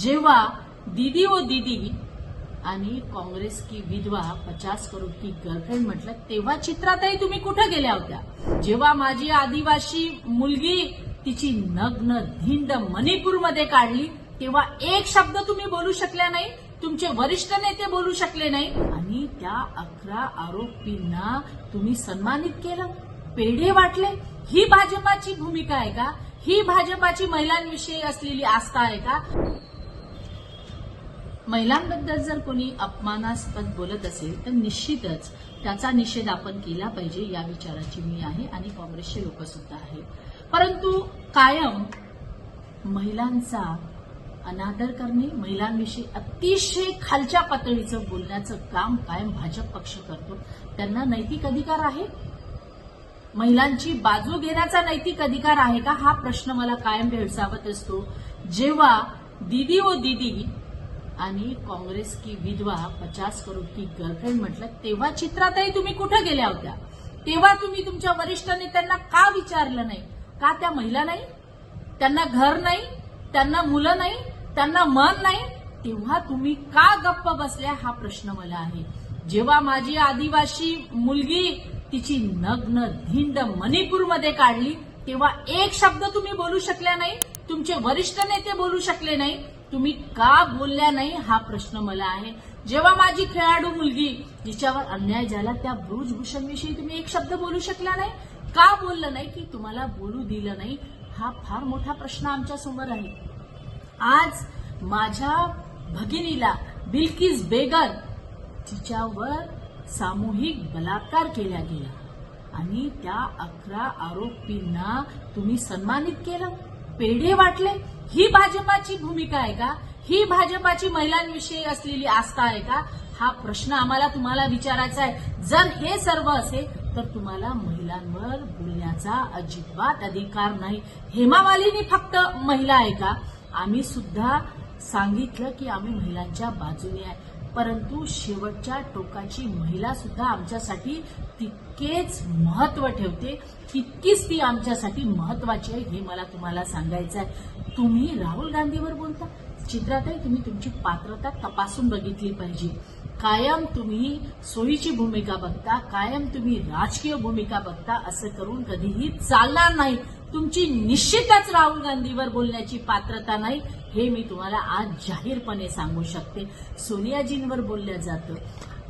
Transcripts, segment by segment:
जेव्हा दीदी व दीदी आणि काँग्रेस की विधवा पचास करोड की गर्लफ्रेंड म्हटलं तेव्हा चित्रातही तुम्ही कुठे गेल्या होत्या? जेव्हा माझी आदिवासी मुलगी तिची नग्न धिंड मणिपूरमध्ये काढली तेव्हा एक शब्द तुम्ही बोलू शकल्या नाही तुमचे वरिष्ठ नेते बोलू शकले नाही आणि त्या अकरा आरोपींना तुम्ही सन्मानित केलं. पेढे वाटले. ही भाजपाची भूमिका आहे का? ही भाजपाची महिलांविषयी असलेली आस्था आहे का? महिलांबद्दल जर कोणी अपमानास्पद बोलत असेल तर निश्चितच त्याचा निषेध आपण केला पाहिजे या विचाराची मी आहे आणि काँग्रेसचे लोक सुद्धा परंतु कायम महिलांचा अनादर करणे महिलांविषयी अतिशय खालच्या पातळीचं बोलण्याचं काम कायम भाजप पक्ष करतो. त्यांना नैतिक अधिकार आहे? महिलांची बाजू घेण्याचा नैतिक अधिकार आहे का? हा प्रश्न मला कायम भेडसावत असतो. जेव्हा दीदी ओ दीदी आणि काँग्रेस की विधवा पचास करोड की गर्लफ्रेंड म्हटलं तेव्हा चित्रातही तुम्ही कुठे गेल्या होत्या? तेव्हा तुम्ही तुमच्या वरिष्ठ नेत्यांना का विचारलं नाही? का त्या महिला नाही? त्यांना घर नाही? त्यांना मुलं नाही? त्यांना मन नाही? तेव्हा तुम्ही का गप्प बसल्या? हा प्रश्न मला आहे. जेव्हा माझी आदिवासी मुलगी तिची नग्न धिंड मणिपूरमध्ये काढली तेव्हा एक शब्द तुम्ही बोलू शकल्या नाही? तुमचे वरिष्ठ नेते बोलू शकले नाही. तुम्ही का बोलल्या नाही हा प्रश्न मला आहे. जेव्हा माझी खेळाडू मुलगी जिच्यावर अन्याय झाला त्या ब्रुजभूषणविषयी तुम्ही एक शब्द बोलू शकला नाही? का बोललं नाही की तुम्हाला बोलू दिलं नाही? हा फार मोठा प्रश्न आमच्यासमोर आहे. आज माझ्या भगिनीला बिल्किस बेगर तिच्यावर सामूहिक बलात्कार केला गेला आणि त्या अकरा आरोपींना तुम्ही सन्मानित केलं. पेढे वाटले? ही भाजपाची भूमिका आहे का? ही भाजपाची महिलांविषयी असलेली आस्था आहे का? हा प्रश्न आम्हाला तुम्हाला विचारायचा आहे. जर हे सर्व असेल तर तुम्हाला महिलांवर बोलण्याचा अजिबात अधिकार नाही. हेमावालीनी फक्त महिला आहे का? आम्ही सुद्धा सांगितलं की आम्ही महिलांच्या बाजूने आहे. परंतु शेवटच्या टोकाची महिला सुद्धा आमच्यासाठी तितकेच महत्त्व ठेवते तितकीच ती आमच्यासाठी महत्वाची आहे हे मला तुम्हाला सांगायचं आहे तुम्ही राहुल गांधीवर बोलता. चित्रातही तुम्ही तुमची पात्रता तपासून बघितली पाहिजे. कायम तुम्ही सोयीची भूमिका बघता कायम तुम्ही राजकीय भूमिका बघता असं करून कधीही चालणार नाही. तुमची निश्चितच राहुल गांधीवर बोलण्याची पात्रता नाही हे मी तुम्हाला आज जाहीरपणे सांगू शकते. सोनियाजींवर बोललं जातं.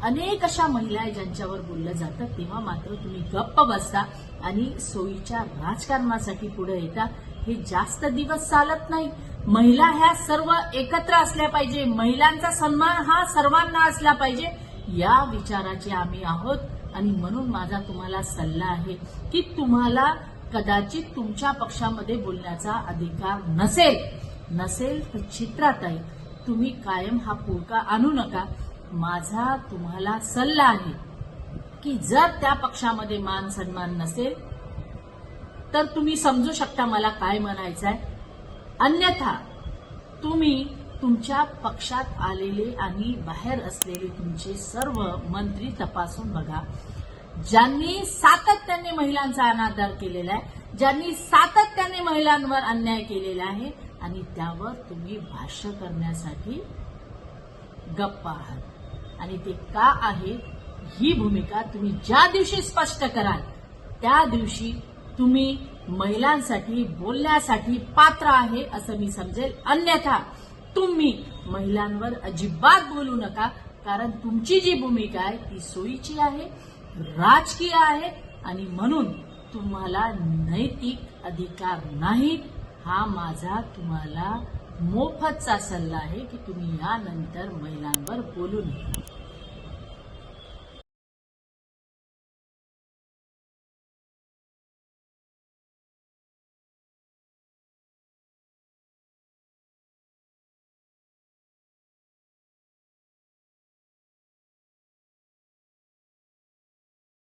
अनेक अशा महिला आहे ज्यांच्यावर बोललं जातं. तेव्हा मात्र तुम्ही गप्प बसता आणि सोयीच्या राजकारणासाठी पुढे येता. हे जास्त दिवस चालत नाही. महिला ह्या सर्व एकत्र असल्या पाहिजे. महिलांचा सन्मान हा सर्वांना असला पाहिजे. या विचाराचे आम्ही आहोत आणि म्हणून माझा तुम्हाला सल्ला आहे की तुम्हाला कदाचित तुमच्या पक्षामध्ये बोलण्याचा अधिकार नसेल. नसेल तर चित्राताई तुम्ही कायम हा पुळका आणू नका. माझा तुम्हाला सल्ला आहे की जर त्या पक्षामध्ये मान सन्मान नसेल तर तुम्ही समजू शकता मला काय म्हणायचं आहे अन्यथा तुम्ही तुमच्या पक्षात आलेले आणि बाहेर असलेले तुमचे सर्व मंत्री तपासून बघा. ज्यांनी सातत्याने महिलांचा अनादर केलेला आहे ज्यांनी सातत्याने महिलांवर अन्याय केलेला आहे आणि त्यावर तुम्ही भाष्य करण्यासाठी गप्प आहात. आणि ते का आहे ही भूमिका तुम्ही ज्या दिवशी स्पष्ट कराल त्या दिवशी तुम्ही महिलांसाठी बोलण्यासाठी पात्र आहे असं मी समजेल. अन्यथा तुम्ही महिलांवर अजिबात बोलू नका कारण तुमची जी भूमिका आहे ती सोयीची आहे. राजकीय आहे आणि म्हणून तुम्हाला नैतिक अधिकार नाहीत हा माझा तुम्हाला मोफतचा सल्ला आहे की तुम्ही यानंतर महिलांवर बोलू नका.